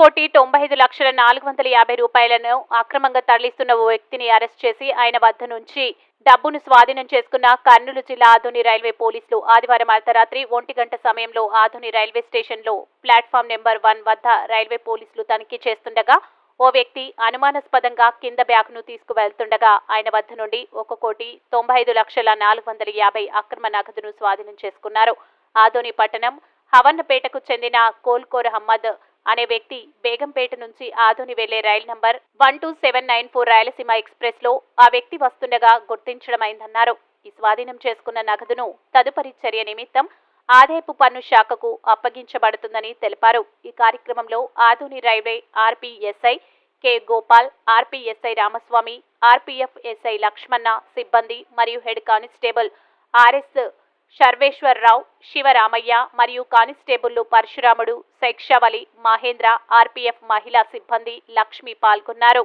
కోటి తొంభై ఐదు లక్షల నాలుగు వందల యాభై రూపాయలను అక్రమంగా తరలిస్తున్న ఓ వ్యక్తిని అరెస్ట్ చేసి ఆయన వద్ద నుంచి డబ్బును స్వాధీనం చేసుకున్న కర్నూలు జిల్లా ఆధుని రైల్వే పోలీసులు ఆదివారం అర్ధరాత్రి ఒంటి గంట సమయంలో ఆధుని రైల్వే స్టేషన్లో ప్లాట్ఫామ్ నెంబర్ వన్ వద్ద రైల్వే పోలీసులు తనిఖీ చేస్తుండగా ఓ వ్యక్తి అనుమానాస్పదంగా కింద బ్యాగ్ను తీసుకువెళ్తుండగా ఆయన వద్ద నుండి ఒక కోటి తొంభై ఐదు లక్షల నాలుగు వందల యాభై అక్రమ నగదును స్వాధీనం చేసుకున్నారు. ఆధుని పట్టణం హవన్నపేటకు చెందిన కోల్కోర్ అహ్మద్ అనే వ్యక్తి బేగంపేట నుంచి ఆదోని వెళ్ళే రైలు number one two seven nine four Rayalaseema ఎక్స్ప్రెస్లో ఆ వ్యక్తి వస్తుండగా గుర్తించడమైందన్నారు. ఈ స్వాధీనం చేసుకున్న నగదును తదుపరి చర్య నిమిత్తం ఆదాయపు పన్ను శాఖకు అప్పగించబడుతుందని తెలిపారు. ఈ కార్యక్రమంలో Adoni railway RPSI K Gopal RPSI Ramaswamy RPF SI Lakshmana సిబ్బంది మరియు head constable RS Sarveswararao Sivaramaiah మరియు కానిస్టేబుళ్ళు పరశురాముడు శైక్షవలి మహేంద్ర ఆర్పీఎఫ్ మహిళా సిబ్బంది లక్ష్మి పాల్గొన్నారు.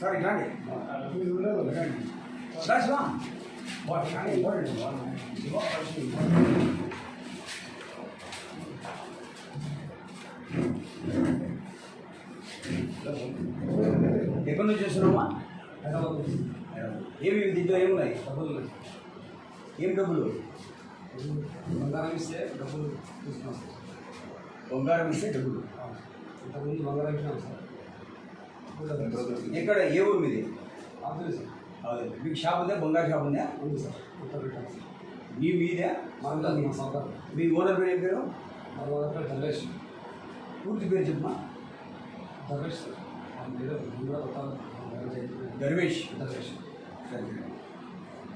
ఏమని బాబు ఏం పేరు నీ పేరు గట్టి చెప్పు పేరు మీ నాయన పేరు సరే ఇలాంటి శివా ఎక్కడి నుంచి చేస్తున్నామా ఏమి దీంట్లో ఏమున్నాయి డబ్బులు ఏం డబ్బులు బంగారం ఇస్తే డబ్బులు తీసుకున్నాం సార్ బంగారం ఇస్తే డబ్బులు ఇంతకుముందు బంగారం ఇచ్చినాం సార్ ఇప్పుడు డబ్బులు ఇస్తాం. ఎక్కడ? ఏ ఊరు మీది. మీకు షాప్ ఉందా? బంగారు షాప్ ఉందా? మీ మీదే? మా ఓనర్ పేరు ఏం పేరు? ధర్వేష్ పూర్తి పేరు చెప్పమా దర్వేష్ ధర్వేష్ సరే.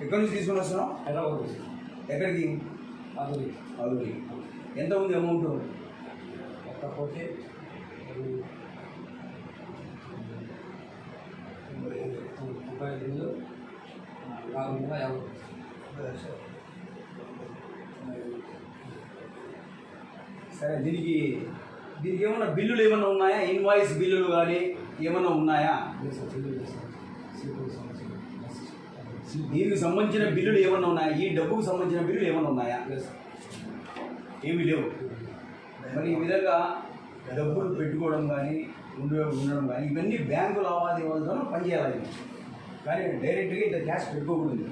ఎక్కడి నుంచి తీసుకొని వస్తున్నావు? హైదరాబాద్ ఎక్కడికి? అదొకటి ఎంత ఉంది అమౌంట్? ఒక్క కోటి. ముప్పై రెండు నాలుగు వందల యాభై. సరే దీనికి దీనికి ఏమన్నా బిల్లులు ఏమైనా ఉన్నాయా? ఇన్వాయిస్ బిల్లులు కానీ ఏమైనా ఉన్నాయా? దీనికి సంబంధించిన బిల్లులు ఏమైనా ఉన్నాయా? ఈ డబ్బుకు సంబంధించిన బిల్లులు ఏమైనా ఉన్నాయా? ఏమి లేవు. మరి ఈ విధంగా డబ్బులు పెట్టుకోవడం కానీ ఉండే ఉండడం కానీ ఇవన్నీ బ్యాంకు లావాదేవీలతో పనిచేయాలి. కానీ డైరెక్ట్గా ఇట్లా క్యాష్ పెట్టుకోకూడదు.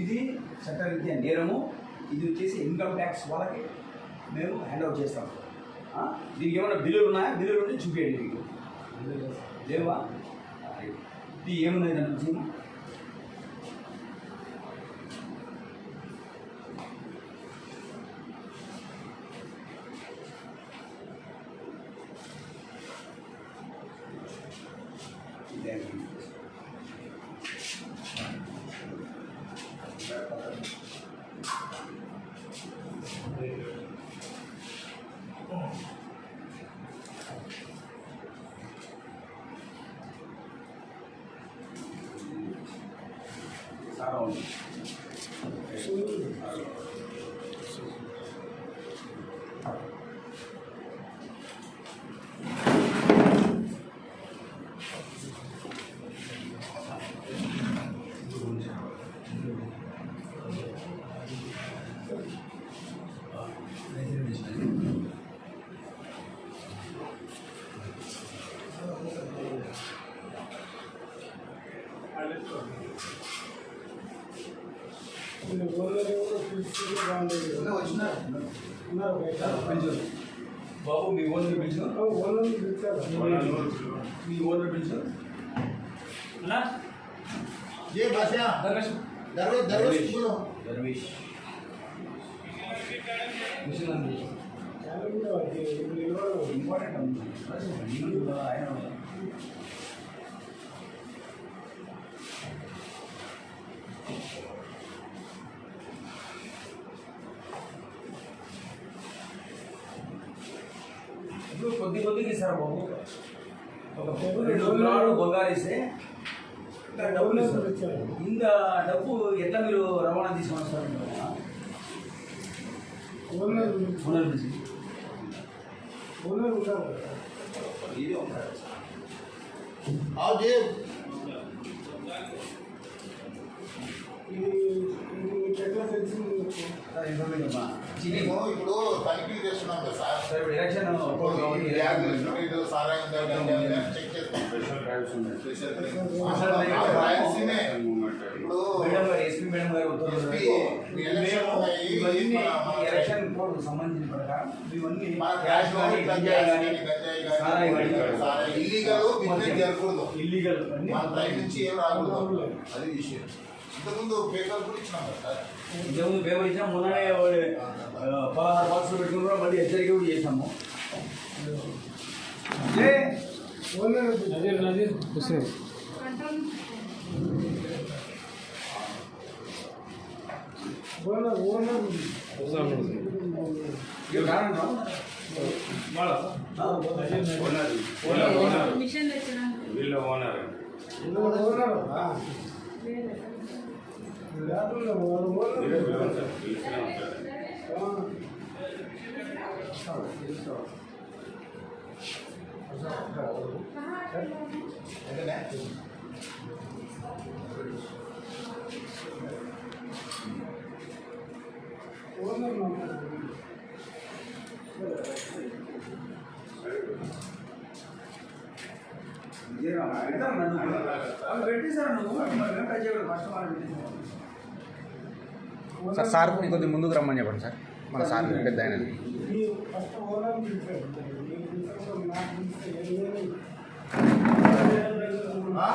ఇది చట్టరీత్యా నేరము. ఇది వచ్చేసి ఇన్కమ్ ట్యాక్స్ వాళ్ళకి మేము హ్యాండ్ అవుట్ చేస్తాం? దీనికి ఏమైనా బిల్లులు ఉన్నాయా? బిల్లులు ఉంటే చూపించండి మీకు. లేవా. ఇది ఏమున్నది దాంట్లో Gracias. బాబు మీ ఓనర్ పిలిచిన మీ ఓనర్ పిలిచిన ఏ భాషా? దర్వేష్ దర్వేష్ దర్వేష్ దర్వేష్ ఇంపార్టెంట్ ఆయన ఇప్పుడు కొద్ది కొద్దికి ఇస్తారు బాబు. ఒక రెండు వందలు బంగారు ఇస్తే డబ్బులు ఇస్తారు ఇంత డబ్బు ఎట్లా మీరు రవాణా తీసుకొని సార్ ఓనర్ నుంచి. ఓనర్ ఉంటారు మేము ఇప్పుడు తనిఖీలు చేస్తున్నాం కదా సార్ సార్ ఇప్పుడు ఎలక్షన్ ఇప్పుడు కాబట్టి ఈ బ్యాగ్ ఇది సారాయి ఉందా గంజాయి ఉందా అని చెక్ చేస్తాం స్పెషల్ డ్రైవ్స్ రాయాల్సిందే ఇప్పుడు మేడం గారు ఎస్పీ మేడం గారు SP, ఈ ఎలక్షన్ ఉన్నాయి. ఇవన్నీ మన- మన- ఎలక్షన్ కోడ్ సంబంధించిన ప్రకారం ఇవన్నీ మన క్యాష్ కానీ గంజాయి కానీ గంజాయి సారాయి కానీ కానీ సారాయి ఇల్లీగల్ బిజినెస్ జరగకూడదు ఇల్లీగల్ అన్ని మన సైడ్ నుంచి ఏం రాకూడదు అది విషయం ఇంతకుముందు పేపర్ కూడా ఇచ్చినాం కదా ఇంతకుముందు పేపర్ ఇచ్చాం మొన్ననే పదహారు బాక్సులు పెట్టుకుని కూడా మళ్ళీ హెచ్చరిక కూడా చేసాము వీళ్ళ ఓనర్. అంతేనా పెట్టేశారు నువ్వు మరి వెంట చేయడం కష్టం అని పెట్టేశారు. సార్ సార్ కొద్ది ముందుకు రమ్మని చెప్పండి సార్ మన సార్ పెద్ద ఆయన ఆ?